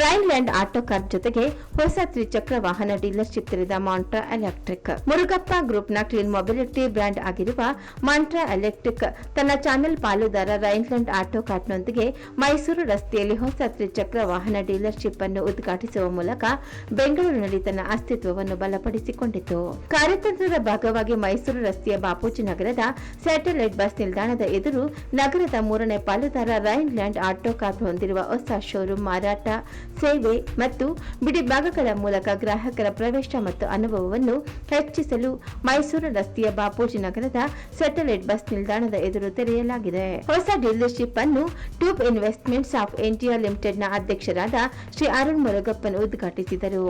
ರೈನ್ಲ್ಯಾಂಡ್ auto car ಜೊತೆಗೆ ಹೊಸ ತ್ರಿಚಕ್ರ ವಾಹನ ಡೀಲರ್ಶಿಪ್ ತೆರೆದ ಮಾಂಟ್ರಾ ಎಲೆಕ್ಟ್ರಿಕ್. ಮುರುಗಪ್ಪ ಗ್ರೂಪ್ನ ಕ್ಲೀನ್ ಮೊಬಿಲಿಟಿ ಬ್ರ್ಯಾಂಡ್ ಆಗಿರುವ ಮಾಂಟ್ರಾ ಎಲೆಕ್ಟ್ರಿಕ್ ತನ್ನ ಚಾನೆಲ್ ಪಾಲುದಾರ ರೈನ್ಲ್ಯಾಂಡ್ ಆಟೋ ಕಾರ್ಟ್ನೊಂದಿಗೆ ಮೈಸೂರು ರಸ್ತೆಯಲ್ಲಿ ಹೊಸ ತ್ರಿಚಕ್ರ ವಾಹನ ಡೀಲರ್ಶಿಪ್ ಅನ್ನು ಉದ್ಘಾಟಿಸುವ ಮೂಲಕ ಬೆಂಗಳೂರಿನಲ್ಲಿ ತನ್ನ ಅಸ್ತಿತ್ವವನ್ನು ಬಲಪಡಿಸಿಕೊಂಡಿತು. ಕಾರ್ಯತಂತ್ರದ ಭಾಗವಾಗಿ ಮೈಸೂರು ರಸ್ತೆಯ ಬಾಪೂಜಿ ನಗರದ ಸ್ಯಾಟಲೈಟ್ ಬಸ್ ನಿಲ್ದಾಣದ ಎದುರು ನಗರದ ಮೂರನೇ ಪಾಲುದಾರ ರೈನ್ಲ್ಯಾಂಡ್ ಆಟೋ ಕಾರ್ಟ್ ಹೊಂದಿರುವ ಹೊಸ ಶೋರೂಮ್ ಮಾರಾಟ ಸೇವೆ ಮತ್ತು ಬಿಡಿಭಾಗಗಳ ಮೂಲಕ ಗ್ರಾಹಕರ ಪ್ರವೇಶ ಮತ್ತು ಅನುಭವವನ್ನು ಹೆಚ್ಚಿಸಲು ಮೈಸೂರು ರಸ್ತೆಯ ಬಾಪೂಜಿ ನಗರದ ಸ್ಯಾಟಲೈಟ್ ಬಸ್ ನಿಲ್ದಾಣದ ಎದುರು ತೆರೆಯಲಾಗಿದೆ. ಹೊಸ ಡೀಲರ್ಶಿಪ್ ಅನ್ನು ಟ್ಯೂಬ್ ಇನ್ವೆಸ್ಟ್ಮೆಂಟ್ಸ್ ಆಫ್ ಇಂಡಿಯಾ ಲಿಮಿಟೆಡ್ನ ಅಧ್ಯಕ್ಷರಾದ ಶ್ರೀ ಅರುಣ್ ಮುರುಗಪ್ಪನ್ ಉದ್ಘಾಟಿಸಿದರು.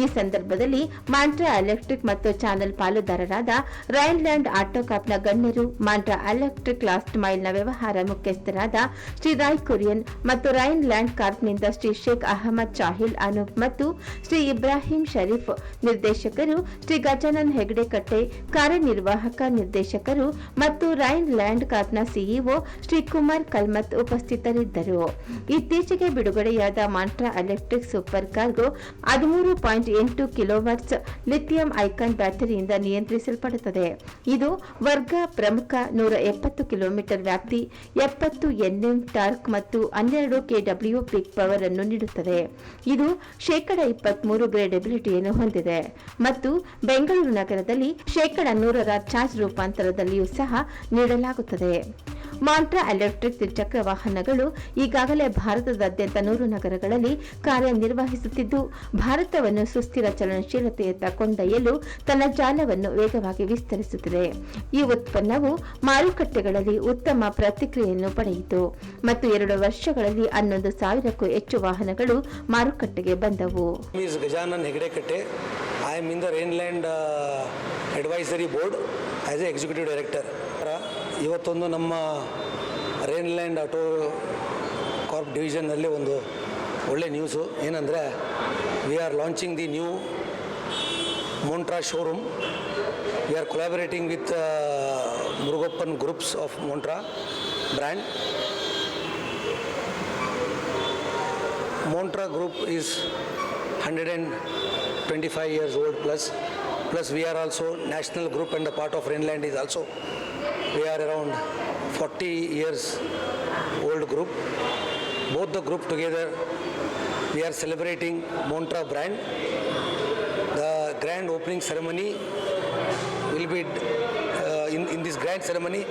ಈ ಸಂದರ್ಭದಲ್ಲಿ ಮಾಂಟ್ರಾ ಎಲೆಕ್ಟ್ರಿಕ್ ಮತ್ತು ಚಾನೆಲ್ ಪಾಲುದಾರರಾದ ರೈನ್ಲ್ಯಾಂಡ್ ಆಟೋ ಕಾಪ್ನ ಗಣ್ಯರು ಮಾಂಟ್ರಾ ಎಲೆಕ್ಟ್ರಿಕ್ ಲಾಸ್ಟ್ ಮೈಲ್ನ ವ್ಯವಹಾರ ಮುಖ್ಯಸ್ಥರಾದ ಶ್ರೀ ರಾಯ್ ಕುರಿಯನ್ ಮತ್ತು ರೈನ್ ಲ್ಯಾಂಡ್ ಕಾರ್ಪ್ನಿಂದ ಶ್ರೀ ಶೇಖ್ ಅಹಮದ್ ಚಾಹಿಲ್ ಅನೂಪ್ ಮತ್ತು ಶ್ರೀ ಇಬ್ರಾಹಿಂ ಶರೀಫ್ ನಿರ್ದೇಶಕರು, ಶ್ರೀ ಗಜಾನನ್ ಹೆಗಡೆ ಕಟ್ಟೆ ಕಾರ್ಯನಿರ್ವಾಹಕ ನಿರ್ದೇಶಕರು ಮತ್ತು ರೈನ್ ಲ್ಯಾಂಡ್ ಕಾರ್ಪ್ನ ಸಿಇಒ ಶ್ರೀ ಕುಮಾರ್ ಕಲ್ಮತ್ ಉಪಸ್ಥಿತರಿದ್ದರು. ಇತ್ತೀಚೆಗೆ ಬಿಡುಗಡೆಯಾದ ಮಾಂಟ್ರಾ ಎಲೆಕ್ಟ್ರಿಕ್ ಸೂಪರ್ ಕಾರ್ಗೋ ಹದಿಮೂರು ಪಾಯಿಂಟ್ ಎಂಟು ಕಿಲೋವಾಟ್ಸ್ ಲಿಥಿಯಂ ಐಕಾನ್ ಬ್ಯಾಟರಿಯಿಂದ ನಿಯಂತ್ರಿಸಲ್ಪಡುತ್ತದೆ. ಇದು ವರ್ಗ ಪ್ರಮುಖ ನೂರ ಎಪ್ಪತ್ತು ಕಿಲೋಮೀಟರ್ ವ್ಯಾಪ್ತಿ, ಎಪ್ಪತ್ತು ಎನ್ಎಂ ಟಾರ್ಕ್ ಮತ್ತು ಹನ್ನೆರಡು ಕೆಡಬ್ಲ್ಯೂ ಪಿಕ್ ಪವರ್ ಅನ್ನು ನೀಡುತ್ತದೆ. ಇದು ಶೇಕಡ ಇಪ್ಪತ್ಮೂರು ಗ್ರೇಡೆಬಿಲಿಟಿಯನ್ನು ಹೊಂದಿದೆ. ಮತ್ತು ಬೆಂಗಳೂರು ನಗರದಲ್ಲಿ ಶೇಕಡ ನೂರರ ಚಾರ್ಜ್ ರೂಪಾಂತರದಲ್ಲಿಯೂ ಸಹ ನೀಡಲಾಗುತ್ತದೆ. ಮಾಂಟ್ರಾ ಎಲೆಕ್ಟ್ರಿಕ್ ದ್ವಿಚಕ್ರ ವಾಹನಗಳು ಈಗಾಗಲೇ ಭಾರತದಾದ್ಯಂತ ನೂರು ನಗರಗಳಲ್ಲಿ ಕಾರ್ಯನಿರ್ವಹಿಸುತ್ತಿದ್ದು, ಭಾರತವನ್ನು ಸುಸ್ಥಿರ ಚಲನಶೀಲತೆಯತ್ತ ಕೊಂಡೊಯ್ಯಲು ತನ್ನ ಜಾಲವನ್ನು ವೇಗವಾಗಿ ವಿಸ್ತರಿಸುತ್ತಿದೆ. ಈ ಉತ್ಪನ್ನವು ಮಾರುಕಟ್ಟೆಗಳಲ್ಲಿ ಉತ್ತಮ ಪ್ರತಿಕ್ರಿಯೆಯನ್ನು ಪಡೆಯಿತು. ಮತ್ತು ಎರಡು ವರ್ಷಗಳಲ್ಲಿ ಹನ್ನೊಂದು ಸಾವಿರಕ್ಕೂ ಹೆಚ್ಚು ವಾಹನಗಳು ಮಾರುಕಟ್ಟೆಗೆ ಬಂದವು. I am the Rainland advisory board the A executive Advisory ಇವತ್ತೊಂದು ನಮ್ಮ ರೇನ್ಲ್ಯಾಂಡ್ ಆಟೋ ಕಾರ್ಪ್ ಡಿವಿಷನ್ನಲ್ಲಿ ಒಂದು ಒಳ್ಳೆ ನ್ಯೂಸು ಏನಂದರೆ we are launching the new Montra showroom we are collaborating with Murugappan groups of Montra brand Montra Group is 125 years old plus. Plus we are also national group and a part of Rainland is also. We are around 40 years old group. Both the group together, we are celebrating Montra brand. The grand opening ceremony will be uh, in, in this grand ceremony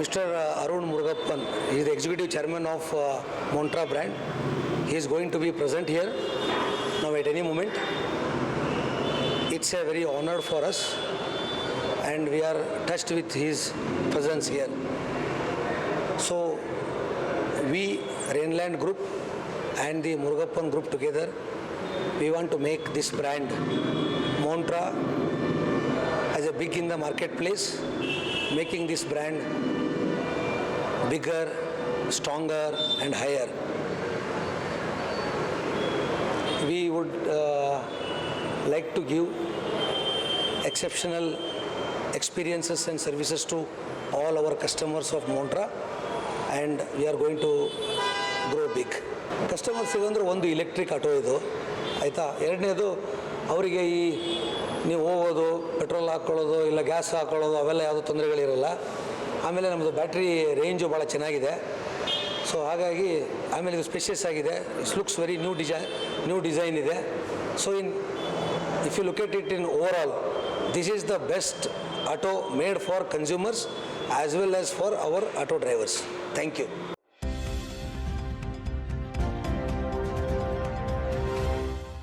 Mr. Arun Murugappan, he is the executive chairman of uh, Montra brand. He is going to be present here now at any moment. It's a very honor for us and we are touched with his presence here. So we, Rainland Group and the Murugappan Group together, we want to make this brand Montra as a big in the marketplace, making this brand bigger, stronger, and higher. We would uh, like to give exceptional experiences and services to all our customers of Montra, and we are going to grow big. Customers ಅಂದರೆ ಒಂದು electric auto ಇದು. ಆಯಿತಾ? ಎರಡನೇದು ಅವರಿಗೆ ಈ ನೀವು ಹೋಗೋದು petrol ಹಾಕ್ಕೊಳ್ಳೋದು ಇಲ್ಲ ಗ್ಯಾಸ್ ಹಾಕ್ಕೊಳ್ಳೋದು ಅವೆಲ್ಲ ಯಾವುದೋ ತೊಂದರೆಗಳಿರಲ್ಲ. ಆಮೇಲೆ ನಮ್ಮದು ಬ್ಯಾಟ್ರಿ ರೇಂಜು ಭಾಳ ಚೆನ್ನಾಗಿದೆ. ಸೊ ಹಾಗಾಗಿ ಆಮೇಲೆ ಇದು ಸ್ಪೆಷಿಯಸ್ ಆಗಿದೆ. It's looks very new design new design ಇದೆ. So in if you look it in over all this is the best auto made for consumers as well as for our auto drivers. Thank you.